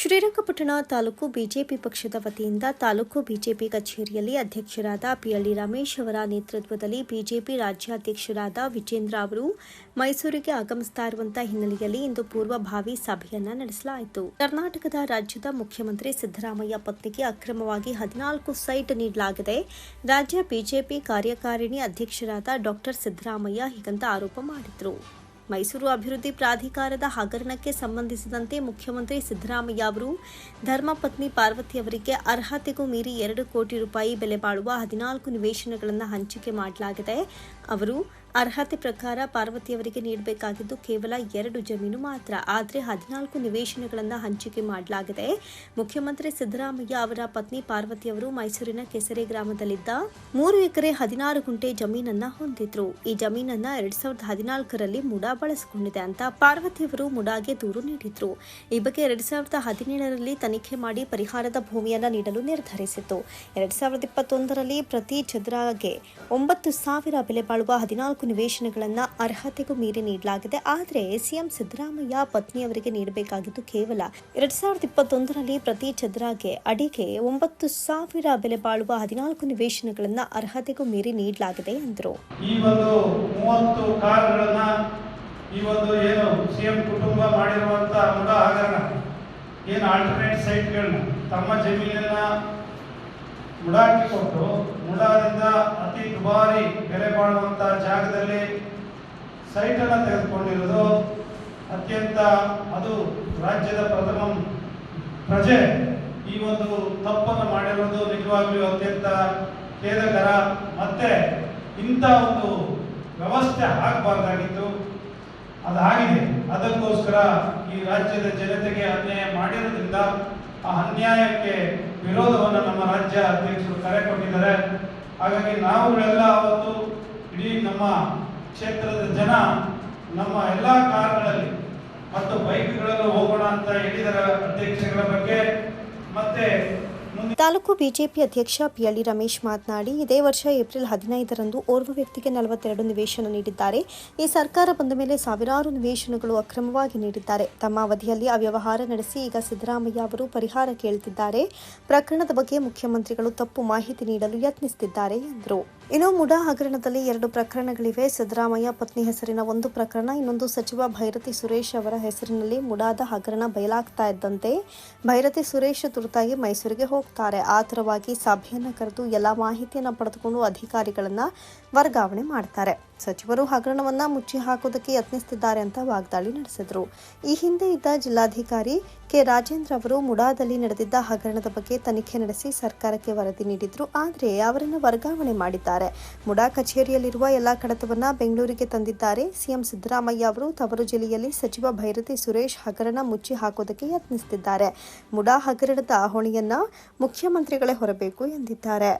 Srirangapatna taluk BJP ಪಕ್ಷದ ವತಿಯಿಂದ taluk BJP ಕಚೇರಿಯಲ್ಲಿ ಅಧ್ಯಕ್ಷರಾದ ಪಿಎಲ್ಡಿ ರಮೇಶ್ ಅವರ ನೇತೃತ್ವದಲ್ಲಿ ಬಿಜೆಪಿ ರಾಜ್ಯಾಧ್ಯಕ್ಷರಾದ ವಿಜೇಂದ್ರ ಅವರು ಮೈಸೂರಿಗೆ ಆಗಮಿಸ್ತಾ ಇರುವಂತಹ ಹಿನ್ನೆಲೆಯಲ್ಲಿ ಇಂದು ಪೂರ್ವಭಾವಿ ಸಭೆಯನ್ನ ನಡೆಸಲಾಯಿತು. ಕರ್ನಾಟಕದ ರಾಜ್ಯದ ಮುಖ್ಯಮಂತ್ರಿ ಸಿದ್ದರಾಮಯ್ಯ ಪತ್ನಿಗೆ ಅಕ್ರಮವಾಗಿ ಹದಿನಾಲ್ಕು ಸೈಟ್ ನೀಡಲಾಗಿದೆ. ರಾಜ್ಯ ಬಿಜೆಪಿ ಕಾರ್ಯಕಾರಿಣಿ ಅಧ್ಯಕ್ಷರಾದ ಡಾಕ್ಟರ್ ಸಿದ್ದರಾಮಯ್ಯ ಹೀಗಂತ ಆರೋಪ ಮಾಡಿದರು. ಮೈಸೂರು ಅಭಿವೃದ್ಧಿ ಪ್ರಾಧಿಕಾರದ ಹಗರಣಕ್ಕೆ ಸಂಬಂಧಿಸಿದಂತೆ ಮುಖ್ಯಮಂತ್ರಿ ಸಿದ್ದರಾಮಯ್ಯ ಅವರು ಧರ್ಮಪತ್ನಿ ಪಾರ್ವತಿ ಅವರಿಗೆ ಅರ್ಹತೆಗೂ ಮೀರಿ ಎರಡು ಕೋಟಿ ರೂಪಾಯಿ ಬೆಲೆ ಬಾಳುವ ಹದಿನಾಲ್ಕು ನಿವೇಶನಗಳನ್ನು ಹಂಚಿಕೆ ಮಾಡಲಾಗಿದೆ. ಅವರು ಅರ್ಹತೆ ಪ್ರಕಾರ ಪಾರ್ವತಿಯವರಿಗೆ ನೀಡಬೇಕಾಗಿದ್ದು ಕೇವಲ ಎರಡು ಜಮೀನು ಮಾತ್ರ. ಆದರೆ ಹದಿನಾಲ್ಕು ನಿವೇಶನಗಳನ್ನು ಹಂಚಿಕೆ ಮಾಡಲಾಗಿದೆ. ಮುಖ್ಯಮಂತ್ರಿ ಸಿದ್ದರಾಮಯ್ಯ ಅವರ ಪತ್ನಿ ಪಾರ್ವತಿಯವರು ಮೈಸೂರಿನ ಕೆಸರೆ ಗ್ರಾಮದಲ್ಲಿದ್ದ ಮೂರು ಎಕರೆ ಹದಿನಾರು ಗುಂಟೆ ಜಮೀನನ್ನ ಹೊಂದಿದ್ರು. ಈ ಜಮೀನನ್ನ ಎರಡ್ ಸಾವಿರದ ಹದಿನಾಲ್ಕರಲ್ಲಿ ಮುಡಾ ಬಳಸಿಕೊಂಡಿದೆ ಅಂತ ಪಾರ್ವತಿಯವರು ಮುಡಾಗೆ ದೂರು ನೀಡಿದ್ರು. ಈ ಬಗ್ಗೆ ಎರಡ್ ಸಾವಿರದ ಹದಿನೇಳರಲ್ಲಿ ತನಿಖೆ ಮಾಡಿ ಪರಿಹಾರದ ಭೂಮಿಯನ್ನ ನೀಡಲು ನಿರ್ಧರಿಸಿತ್ತು. ಎರಡ್ ಸಾವಿರದ ಇಪ್ಪತ್ತೊಂದರಲ್ಲಿ ಪ್ರತಿ ಚದರಾಗೆ ಒಂಬತ್ತು ಸಾವಿರ ಬೆಲೆ ಬಾಳುವ ಹದಿನಾಲ್ಕು ನಿವೇಶನಗಳನ್ನು ಅರ್ಹತೆಗೂ ಮೀರಿ ನೀಡಲಾಗಿದೆ. ಆದರೆ ಸಿಎಂ ಸಿದ್ದರಾಮಯ್ಯ ಪತ್ನಿಯವರಿಗೆ ನೀಡಬೇಕಾಗಿದ್ದು ಕೇವಲ ಎರಡ್ ಸಾವಿರದ ಇಪ್ಪತ್ತೊಂದರಲ್ಲಿ ಪ್ರತಿ ಚದರಾಗೆ ಅಡಿಗೆ ಒಂಬತ್ತು ಸಾವಿರ ಬೆಲೆ ಬಾಳುವ ಹದಿನಾಲ್ಕು ನಿವೇಶನಗಳನ್ನು ಅರ್ಹತೆಗೂ ಮೀರಿ ನೀಡಲಾಗಿದೆ ಎಂದರು. ಈ ಒಂದು ಮೂವತ್ತು ಕಾರ್ಗಳನ್ನ ಈ ಒಂದು ಏನು ಸಿ ಎಂ ಕುಟುಂಬ ಮಾಡಿರುವಂತ ಮುಡ ಹಗರಣ ಏನು ಆಲ್ಟರ್ನೇಟ್ ಸೈಟ್ಗಳನ್ನ ತಮ್ಮ ಜಮೀನನ್ನ ಮುಡಾಕಿ ಕೊಟ್ಟು ಮುಡಾದಿಂದ ಅತಿ ದುಬಾರಿ ಬೆಲೆ ಬಾಳುವಂತ ಜಾಗದಲ್ಲಿ ಸೈಟನ್ನು ತೆಗೆದುಕೊಂಡಿರೋದು ಅತ್ಯಂತ ಅದು ರಾಜ್ಯದ ಪ್ರಥಮ ಪ್ರಜೆ ಈ ಒಂದು ತಪ್ಪನ್ನು ಮಾಡಿರೋದು ನಿಜವಾಗ್ಲೂ ಅತ್ಯಂತ ಖೇದಕರ. ಮತ್ತೆ ಇಂಥ ಒಂದು ವ್ಯವಸ್ಥೆ ಆಗಬಾರ್ದಾಗಿತ್ತು. ಅದಾಗಿದೆ. ಅದಕ್ಕೋಸ್ಕರ ಈ ರಾಜ್ಯದ ಜನತೆಗೆ ಅನ್ಯಾಯ ಮಾಡಿರೋದ್ರಿಂದ ಆ ಅನ್ಯಾಯಕ್ಕೆ ವಿರೋಧವನ್ನು ರಾಜ್ಯ ಅಧ್ಯಕ್ಷರು ಕರೆ ಕೊಟ್ಟಿದ್ದಾರೆ. ಹಾಗಾಗಿ ನಾವುಗಳೆಲ್ಲ ಅವತ್ತು ಇಡೀ ನಮ್ಮ ಕ್ಷೇತ್ರದ ಜನ ನಮ್ಮ ಎಲ್ಲ ಕಾರ್ಗಳಲ್ಲಿ ಮತ್ತು ಬೈಕ್ಗಳಲ್ಲೂ ಹೋಗೋಣ ಅಂತ ಹೇಳಿದರ ಅಧ್ಯಕ್ಷಗಳ ಬಗ್ಗೆ. ಮತ್ತೆ ತಾಲೂಕು ಬಿಜೆಪಿ ಅಧ್ಯಕ್ಷ ಪಿಯಳ್ಳಿ ರಮೇಶ್ ಮಾತನಾಡಿ, ಇದೇ ವರ್ಷ ಏಪ್ರಿಲ್ ಹದಿನೈದರಂದು ಓರ್ವ ವ್ಯಕ್ತಿಗೆ ನಲವತ್ತೆರಡು ನಿವೇಶನ ನೀಡಿದ್ದಾರೆ. ಈ ಸರ್ಕಾರ ಬಂದ ಮೇಲೆ ಸಾವಿರಾರು ನಿವೇಶನಗಳು ಅಕ್ರಮವಾಗಿ ನೀಡಿದ್ದಾರೆ. ತಮ್ಮ ಅವಧಿಯಲ್ಲಿ ಅವ್ಯವಹಾರ ನಡೆಸಿ ಈಗ ಸಿದ್ದರಾಮಯ್ಯ ಅವರು ಪರಿಹಾರ ಕೇಳುತ್ತಿದ್ದಾರೆ ಪ್ರಕರಣದ ಬಗ್ಗೆ ಮುಖ್ಯಮಂತ್ರಿಗಳು ತಪ್ಪು ಮಾಹಿತಿ ನೀಡಲು ಯತ್ನಿಸುತ್ತಿದ್ದಾರೆ, ಎಂದರು. ಇನ್ನು ಮುಡಾ ಹಗರಣದಲ್ಲಿ ಎರಡು ಪ್ರಕರಣಗಳಿವೆ. ಸಿದ್ದರಾಮಯ್ಯ ಪತ್ನಿ ಹೆಸರಿನ ಒಂದು ಪ್ರಕರಣ, ಇನ್ನೊಂದು ಸಚಿವ ಭೈರತಿ ಸುರೇಶ್ ಅವರ ಹೆಸರಿನಲ್ಲಿ ಮುಡಾದ ಹಗರಣ ಬಯಲಾಗ್ತಾ ಇದ್ದಂತೆ ಭೈರತಿ ಸುರೇಶ್ ತುರ್ತಾಗಿ ಮೈಸೂರಿಗೆ ಹೋಗ್ತಾರೆ. ಆತುರವಾಗಿ ಸಭೆಯನ್ನು ಕರೆದು ಎಲ್ಲ ಮಾಹಿತಿಯನ್ನು ಪಡೆದುಕೊಂಡು ಅಧಿಕಾರಿಗಳನ್ನ ವರ್ಗಾವಣೆ ಮಾಡ್ತಾರೆ. ಸಚಿವರು ಹಗರಣವನ್ನ ಮುಚ್ಚಿ ಹಾಕೋದಕ್ಕೆ ಯತ್ನಿಸುತ್ತಿದ್ದಾರೆ ಅಂತ ವಾಗ್ದಾಳಿ ನಡೆಸಿದ್ರು. ಈ ಹಿಂದೆ ಇದ್ದ ಜಿಲ್ಲಾಧಿಕಾರಿ ಕೆ ರಾಜೇಂದ್ರ ಅವರು ಮುಡಾದಲ್ಲಿ ನಡೆದಿದ್ದ ಹಗರಣದ ಬಗ್ಗೆ ತನಿಖೆ ನಡೆಸಿ ಸರ್ಕಾರಕ್ಕೆ ವರದಿ ನೀಡಿದ್ರು. ಆದರೆ ಅವರನ್ನು ವರ್ಗಾವಣೆ ಮಾಡಿದ್ದಾರೆ. ಮುಡಾ ಕಚೇರಿಯಲ್ಲಿರುವ ಎಲ್ಲಾ ಕಡತವನ್ನ ಬೆಂಗಳೂರಿಗೆ ತಂದಿದ್ದಾರೆ. ಸಿಎಂ ಸಿದ್ದರಾಮಯ್ಯ ಅವರು ತವರು ಜಿಲ್ಲೆಯಲ್ಲಿ ಸಚಿವ ಭೈರತಿ ಸುರೇಶ್ ಹಗರಣ ಮುಚ್ಚಿ ಹಾಕೋದಕ್ಕೆ ಯತ್ನಿಸುತ್ತಿದ್ದಾರೆ. ಮುಡಾ ಹಗರಣದ ಹೊಣೆಯನ್ನ ಮುಖ್ಯಮಂತ್ರಿಗಳೇ ಹೊರಬೇಕು ಎಂದಿದ್ದಾರೆ.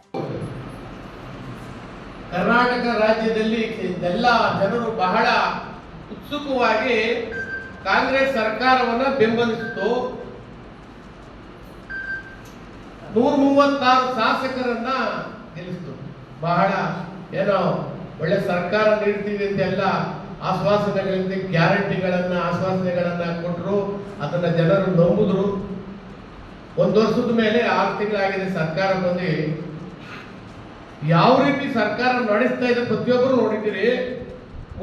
ಕರ್ನಾಟಕ ರಾಜ್ಯದಲ್ಲಿ ಎಲ್ಲ ಜನರು ಬಹಳ ಉತ್ಸುಕವಾಗಿ ಕಾಂಗ್ರೆಸ್ ಸರ್ಕಾರವನ್ನು ಬೆಂಬಲಿಸಿತು. ನೂರ ಮೂವತ್ತಾರು ಶಾಸಕರನ್ನ ಬಹಳ ಏನೋ ಒಳ್ಳೆ ಸರ್ಕಾರ ನೀಡ್ತೀವಿ ಅಂತೆಲ್ಲ ಆಶ್ವಾಸನೆಗಳಿಂದ ಗ್ಯಾರಂಟಿಗಳನ್ನ, ಆಶ್ವಾಸನೆಗಳನ್ನ ಕೊಟ್ಟರು ಅದನ್ನ ಜನರು ನಂಬಿದ್ರು. ಒಂದು ವರ್ಷದ ಮೇಲೆ ಆರು ತಿಂಗಳಾಗಿದೆ ಸರ್ಕಾರ ಬಂದು. ಯಾವ ರೀತಿ ಸರ್ಕಾರ ನಡೆಸ್ತಾ ಇದೆ ಪ್ರತಿಯೊಬ್ಬರು ನೋಡಿದ್ದೀರಿ.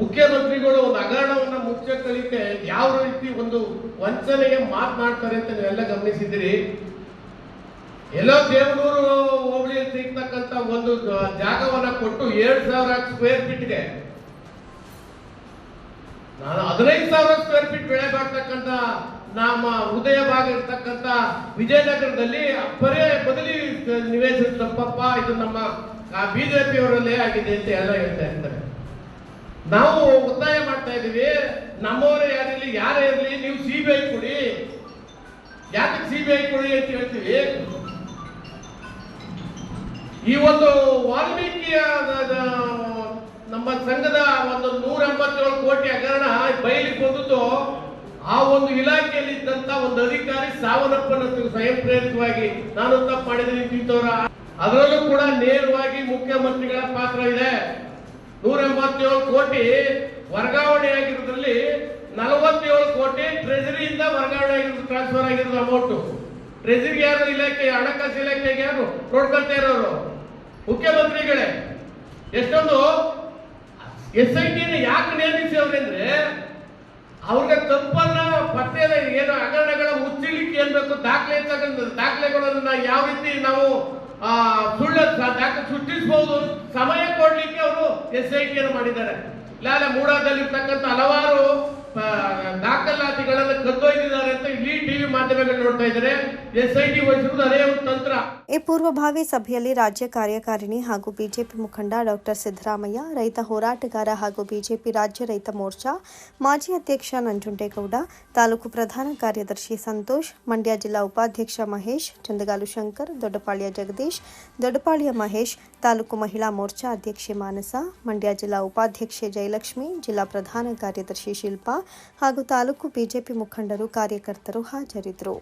ಮುಖ್ಯಮಂತ್ರಿಗಳು ಒಂದು ಹಗರಣವನ್ನ ಮುಚ್ಚಕ್ಕೆ ಯಾವ ರೀತಿ ಒಂದು ವಂಚನೆಗೆ ಮಾತನಾಡ್ತಾರೆ ಅಂತ ನೀವೆಲ್ಲ ಗಮನಿಸಿದ್ದೀರಿ. ಎಲ್ಲೋ ದೇವನೂರು ಹೋಬಳಿಯಲ್ಲಿ ಸಿಗ್ತಕ್ಕಂತ ಒಂದು ಜಾಗವನ್ನ ಕೊಟ್ಟು ಏಳು ಸಾವಿರ ಸ್ಕ್ವೇರ್ ಫೀಟ್ಗೆ ನಾನು ಹದಿನೈದು ಸಾವಿರ ಸ್ಕ್ವೇರ್ ಫೀಟ್ ಬೆಳೆ ಬಾಳ್ತಕ್ಕಂತ ನಮ್ಮ ಹೃದಯ ಭಾಗ ಇರ್ತಕ್ಕಂತ ವಿಜಯನಗರದಲ್ಲಿ ಪರ್ಯಾಯ ಬದಲಿ ನಿವೇಶನ ತಪ್ಪಪ್ಪ ಇದು ನಮ್ಮ ಬಿಜೆಪಿ ಅವರಲ್ಲೇ ಆಗಿದೆ ಅಂತ ಎಲ್ಲ ಹೇಳ್ತಾ ಇರ್ತಾರೆ. ನಾವು ಒತ್ತಾಯ ಮಾಡ್ತಾ ಇದೀವಿ ನಮ್ಮವರೇ ಯಾರಿರ್ಲಿ, ಯಾರೇ ಇರಲಿ, ನೀವು ಸಿ ಬಿ ಐ ಕೊಡಿ. ಯಾಕೆ ಸಿ ಬಿ ಐ ಕೊಡಿ ಅಂತ ಹೇಳ್ತೀವಿ? ಈ ಒಂದು ವಾಲ್ಮೀಕಿಯ ನಮ್ಮ ಸಂಘದ ಒಂದು ನೂರ ಎಂಬತ್ತೇಳು ಕೋಟಿ ಹಗರಣ ಬಯಲಿಗೆ ಬಂದದ್ದು ಆ ಒಂದು ಇಲಾಖೆಯಲ್ಲಿ ಇದ್ದಂತ ಒಂದು ಅಧಿಕಾರಿ ಸಾವನ್ನಪ್ಪನ ಸ್ವಯಂ ಪ್ರೇರಿತವಾಗಿ ನಾನು ತಪ್ಪು ಮಾಡಿದ್ರೆ ಇಂತಿಂತವ್ರ ಅದರಲ್ಲೂ ಕೂಡ ನೇರವಾಗಿ ಮುಖ್ಯಮಂತ್ರಿಗಳ ಪಾತ್ರ ಇದೆ. ನೂರ ಎಂಬತ್ತೇಳು ಕೋಟಿ ವರ್ಗಾವಣೆ ಆಗಿರೋದ್ರಲ್ಲಿ ನಲವತ್ತೇಳು ಕೋಟಿ ಟ್ರೆಜರಿಯಿಂದ ವರ್ಗಾವಣೆ ಆಗಿರೋದು ಟ್ರಾನ್ಸ್ಫರ್ ಆಗಿರೋದು ಅಮೌಂಟ್ ಟ್ರೆಜರಿಗೆ ಯಾರು ಇಲಾಖೆ, ಹಣಕಾಸು ಇಲಾಖೆಗೆ ಯಾರು ನೋಡ್ಕೊಳ್ತಾ ಇರೋರು? ಮುಖ್ಯಮಂತ್ರಿಗಳೇ, ಎಷ್ಟೊಂದು ಎಸ್ ಐ ಟಿನ ಯಾಕೆ ನೇಮಿಸಿವ್ರೆ ಅಂದ್ರೆ ಅವ್ರಿಗೆ ತಪ್ಪನ್ನ ಪತ್ತೆ ಏನು ಹಗರಣಗಳ ಮುಚ್ಚಲಿಕ್ಕೆ ಏನ್ ಬೇಕು, ದಾಖಲೆ ತಗೊಂಡು ದಾಖಲೆಗಳನ್ನ ಯಾವ ರೀತಿ ನಾವು ಸುಳ್ಳು ದಾಖಲೆ ಸೃಷ್ಟಿಸಬಹುದು ಸಮಯ ಕೊಡ್ಲಿಕ್ಕೆ ಅವರು ಎಸ್ ಐ ಟಿಯನ್ನು ಮಾಡಿದ್ದಾರೆ. ಇಲ್ಲ ಮೂಡಾದಲ್ಲಿರ್ತಕ್ಕಂಥ ಹಲವಾರು ದಾಖಲಾತಿಗಳನ್ನು ಕದ್ದೊಯ್ದಿದ್ದಾರೆ. ಟಿವಿ ನೋಡ್ತಾ ಎಸ್ಐಟಿ ತಂತ್ರ. ಈ ಪೂರ್ವಭಾವಿ ಸಭೆಯಲ್ಲಿ ರಾಜ್ಯ ಕಾರ್ಯಕಾರಿಣಿ ಹಾಗೂ ಬಿಜೆಪಿ ಮುಖಂಡ ಡಾಕ್ಟರ್ ಸಿದ್ದರಾಮಯ್ಯ, ರೈತ ಹೋರಾಟಗಾರ ಹಾಗೂ ಬಿಜೆಪಿ ರಾಜ್ಯ ರೈತ ಮೋರ್ಚಾ, ಮಾಜಿ ಅಧ್ಯಕ್ಷ ನಂಜುಂಡೇಗೌಡ, ತಾಲೂಕು ಪ್ರಧಾನ ಕಾರ್ಯದರ್ಶಿ ಸಂತೋಷ್, ಮಂಡ್ಯ ಜಿಲ್ಲಾ ಉಪಾಧ್ಯಕ್ಷ ಮಹೇಶ್, ಚಂದಗಾಲು ಶಂಕರ್, ದೊಡ್ಡಪಾಳ್ಯ ಜಗದೀಶ್, ದೊಡ್ಡಪಾಳ್ಯ ಮಹೇಶ್, ತಾಲೂಕು ಮಹಿಳಾ ಮೋರ್ಚಾ ಅಧ್ಯಕ್ಷೆ ಮಾನಸ, ಮಂಡ್ಯ ಜಿಲ್ಲಾ ಉಪಾಧ್ಯಕ್ಷೆ ಜಯಲಕ್ಷ್ಮಿ, ಜಿಲ್ಲಾ ಪ್ರಧಾನ ಕಾರ್ಯದರ್ಶಿ ಶಿಲ್ಪಾ ಹಾಗೂ ತಾಲೂಕು ಬಿಜೆಪಿ ಮುಖಂಡರು, ಕಾರ್ಯಕರ್ತರು ಹಾಜರಿದ್ದರು